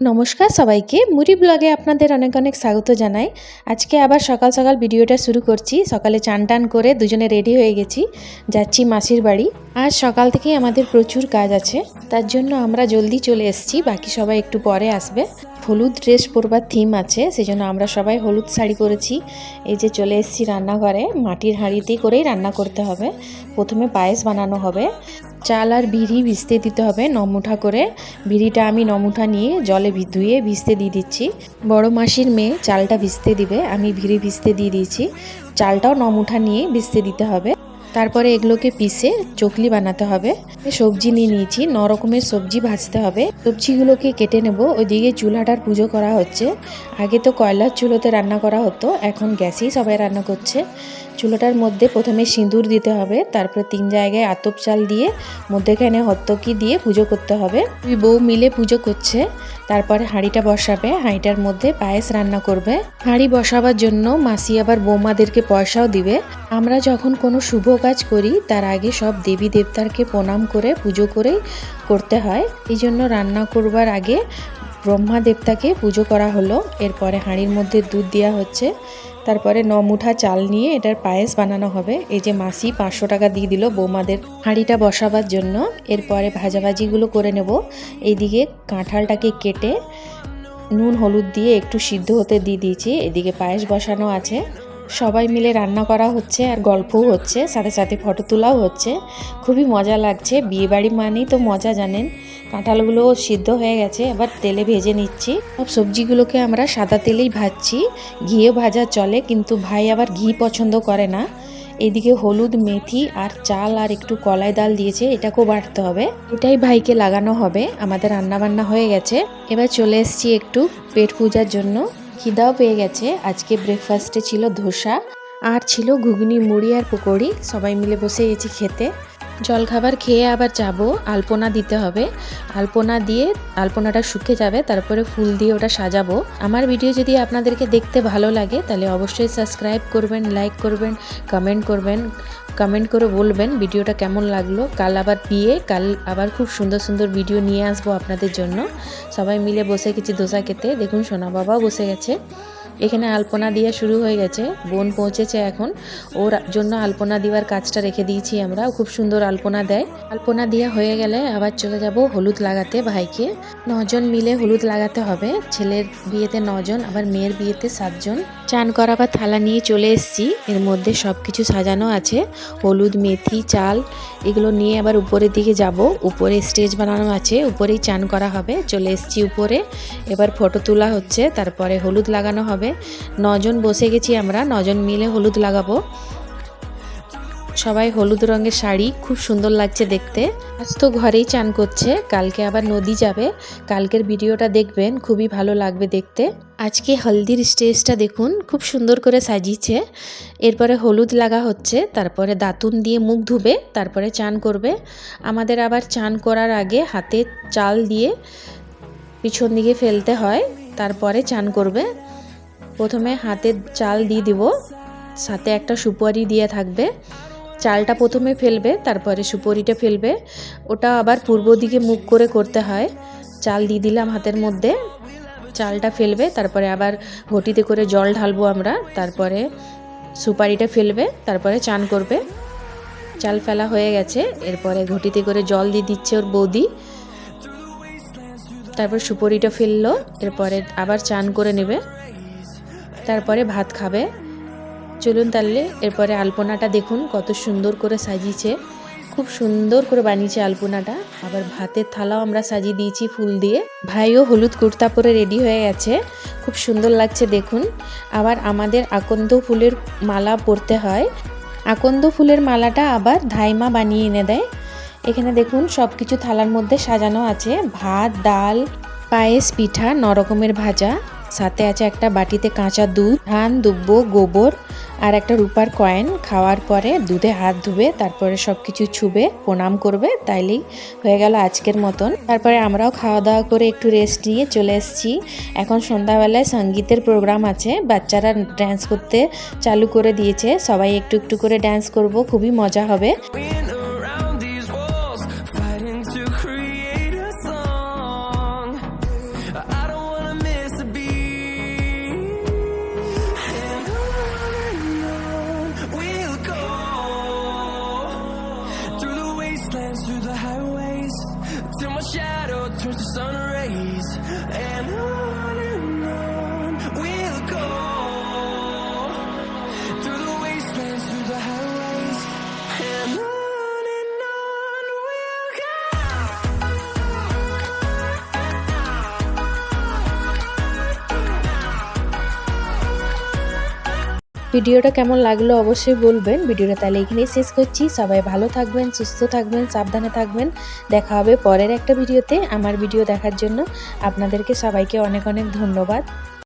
নমস্কার সবাইকে মুড়ি ব্লগে আপনাদের অনেক অনেক স্বাগত জানাই। আজকে আবার সকাল সকাল ভিডিওটা শুরু করছি। সকালে চান টান করে দুজনে রেডি হয়ে গেছি। যাচ্ছি মাসির বাড়ি। আজ সকাল থেকেই আমাদের প্রচুর কাজ আছে। তার জন্য আমরা জলদি চলে এসেছি। বাকি সবাই একটু পরে আসবে। হলুদ ড্রেস পরবার থিম আছে। সেই জন্য আমরা সবাই হলুদ শাড়ি করেছি এই যে চলে এসেছি রান্নাঘরে। মাটির হাঁড়িতেই করেই রান্না করতে হবে। প্রথমে পায়েস বানানো হবে। চাল আর বিড়ি ভিজতে দিতে হবে, নমুঠা করে। বিড়িটা আমি নমুঠা নিয়ে জলে ধুয়ে ভিজতে দিয়ে দিচ্ছি। বড় মাসির মেয়ে চালটা ভিজতে দিবে, আমি ভিড়ি ভিজতে দিয়ে দিয়েছি। চালটাও নমুঠা নিয়ে ভিজতে দিতে হবে। তারপরে এগুলোকে পিষে চকলি বানাতে হবে। সবজি নিয়ে নিয়েছি ন রকমের সবজি ভাজতে হবে। সবজিগুলোকে কেটে নেব, ওইদিকে চুলাটার পুজো করা হচ্ছে। আগে তো কয়লার চুলোতে রান্না করা হতো, এখন গ্যাসেই সবাই রান্না করছে। চুলোটার মধ্যে প্রথমে সিঁদুর দিতে হবে, তারপরে তিন জায়গায় আতপ চাল দিয়ে, মধ্যেখানে হত্তকি দিয়ে পুজো করতে হবে। দুই বউ মিলে পুজো করছে, তারপরে হাঁড়িটা বসাবে, হাঁড়িটার মধ্যে পায়েস রান্না করবে। হাঁড়ি বসাবার জন্য মাসি আবার বৌমাদেরকে পয়সাও দিবে। আমরা যখন কোনো শুভ করি, তার আগে সব দেবী দেবতারকে প্রণাম করে, পুজো করেই করতে হয়। এই জন্য রান্না করবার আগে ব্রহ্মা দেবতাকে পুজো করা হলো। এরপরে হাঁড়ির মধ্যে দুধ দেওয়া হচ্ছে। তারপরে ন মুঠা চাল নিয়ে এটার পায়েস বানানো হবে। এই যে মাসি পাঁচশো টাকা দিয়ে দিল বৌমাদের হাঁড়িটা বসাবার জন্য। এরপরে ভাজাভাজিগুলো করে নেব। এইদিকে কাঁঠালটাকে কেটে নুন, হলুদ দিয়ে একটু সিদ্ধ হতে দিয়ে দিয়েছি। এদিকে পায়েস বসানো আছে। সবাই মিলে রান্না করা হচ্ছে আর গল্পও হচ্ছে, সাথে সাথে ফটো তোলাও হচ্ছে। খুবই মজা লাগছে, বিয়েবাড়ি মানেই তো মজা, জানেন? কাঁঠালগুলো সিদ্ধ হয়ে গেছে, এবার তেলে ভেজে নিচ্ছি। সব সবজিগুলোকে আমরা সাদা তেলেই ভাজছি ঘিয়ে ভাজা চলে, কিন্তু ভাই আবার ঘি পছন্দ করে না। এদিকে হলুদ, মেথি আর চাল আর একটু কলাই ডাল দিয়েছে, এটাকেও বাটতে হবে। এটাই ভাইকে লাগানো হবে, আমাদের রান্না বান্না হয়ে গেছে। এবার চলে এসেছি একটু পেট পূজার জন্য। খিদাও পেয়ে গেছে। আজকে ব্রেকফাস্টে ছিল ধোসা, আর ছিল ঘুগনি, মুড়ি আর পকোড়ি। সবাই মিলে বসে গেছি খেতে। জলখাবার খেয়ে আবার যাব। আলপনা দিতে হবে। আলপনা দিয়ে আলপনাটা শুকে যাবে, তারপরে ফুল দিয়ে ওটা সাজাবো। আমার ভিডিও যদি আপনাদেরকে দেখতে ভালো লাগে, তাহলে অবশ্যই সাবস্ক্রাইব করবেন লাইক করবেন কমেন্ট করবেন কমেন্ট করে বলবেন ভিডিওটা কেমন লাগল। কাল আবার বিয়ে, কাল আবার খুব সুন্দর সুন্দর ভিডিও নিয়ে আসব আপনাদের জন্য। সবাই মিলে বসে গেছি দোসা খেতে। দেখুন সোনা বাবাও বসে গেছে। এখানে আলপনা দিয়ে শুরু হয়ে গেছে, বোন পৌঁছেছে এখন। ওর জন্য আলপনা দেওয়ার কাজটা রেখে দিয়েছি আমরা খুব সুন্দর আলপনা দেয়। আলপনা দেওয়া হয়ে গেলে আবার চলে যাব হলুদ লাগাতে ভাইকে। নজন মিলে হলুদ লাগাতে হবে, ছেলের বিয়েতে নজন, আবার মেয়ের বিয়েতে সাতজন। চান করা বা থালা নিয়ে চলে এসছি, এর মধ্যে সব কিছু সাজানো আছে। হলুদ, মেথি, চাল, এগুলো নিয়ে আবার উপরের দিকে যাব। উপরে স্টেজ বানানো আছে, উপরেই চান করা হবে। চলে এসেছি উপরে, এবার ফটো তোলা হচ্ছে, তারপরে হলুদ লাগানো হবে। নজন বসে গেছি আমরা, নজন মিলে হলুদ লাগাবো। সবাই হলুদ রঙের শাড়ি, খুব সুন্দর লাগছে দেখতে। আজ তো ঘরেই চান করছে, কালকে আবার নদী যাবে। কালকের ভিডিওটা দেখবেন, খুবই ভালো লাগবে দেখতে। আজকে হলদির স্টেজটা দেখুন, খুব সুন্দর করে সাজিয়েছে। এরপরে হলুদ লাগা হচ্ছে, তারপরে দাতুন দিয়ে মুখ ধুবে, তারপরে চান করবে। আমাদের আবার চান করার আগে হাতে চাল দিয়ে পিছন দিকে ফেলতে হয়, তারপরে চান করবে। প্রথমে হাতে চাল দিয়ে দিব। সাথে একটা সুপারি দিয়ে থাকবে। চালটা প্রথমে ফেলবে, তারপরে সুপরিটা ফেলবে। ওটা আবার পূর্ব দিকে মুখ করে করতে হয়। চাল দিয়ে দিলাম হাতের মধ্যে। চালটা ফেলবে, তারপরে আবার ঘটিতে করে জল ঢালবো আমরা। তারপরে সুপারিটা ফেলবে, তারপরে চান করবে। চাল ফেলা হয়ে গেছে। এরপরে ঘটিতে করে জল দিয়ে দিচ্ছে ওর বৌদি। তারপর সুপরিটা ফেলল। এরপরে আবার চান করে নেবে। তারপরে ভাত খাবে। চলুন তাহলে এরপরে আলপনাটা দেখুন কত সুন্দর করে সাজিয়েছে। খুব সুন্দর করে বানিয়েছে আলপনাটা। আবার ভাতের থালাও আমরা সাজিয়ে দিয়েছি ফুল দিয়ে। ভাইও হলুদ কুর্তা পরে রেডি হয়ে গেছে। খুব সুন্দর লাগছে দেখুন। আবার আমাদের আকন্দ ফুলের মালা পরতে হয়। আকন্দ ফুলের মালাটা আবার ধাইমা বানিয়ে এনে দেয়। এখানে দেখুন সব কিছু থালার মধ্যে সাজানো আছে। ভাত, ডাল, পায়েস, পিঠা, নরকমের ভাজা। সাথে আছে একটা বাটিতে কাঁচা দুধ, ধান, দুব্ব, গোবর আর একটা রূপার কয়েন। খাওয়ার পরে দুধে হাত ধুবে, তারপরে সব কিছু ছুবে, প্রণাম করবে, তাইলেই হয়ে গেল আজকের মতন। তারপরে আমরাও খাওয়া দাওয়া করে একটু রেস্ট নিয়ে চলে এসেছি। এখন সন্ধ্যাবেলায় সঙ্গীতের প্রোগ্রাম আছে, বাচ্চারা ড্যান্স করতে চালু করে দিয়েছে। সবাই একটু একটু করে ড্যান্স করব, খুবই মজা হবে। ভিডিওটা কেমন লাগল অবশ্যই বলবেন। ভিডিওটা তাহলে এখানেই শেষ করছি। সবাই ভালো থাকবেন, সুস্থ থাকবেন, সাবধানে থাকবেন। দেখা হবে পরের একটা ভিডিওতে আমার ভিডিও দেখার জন্য। আপনাদেরকে সবাইকে অনেক অনেক ধন্যবাদ।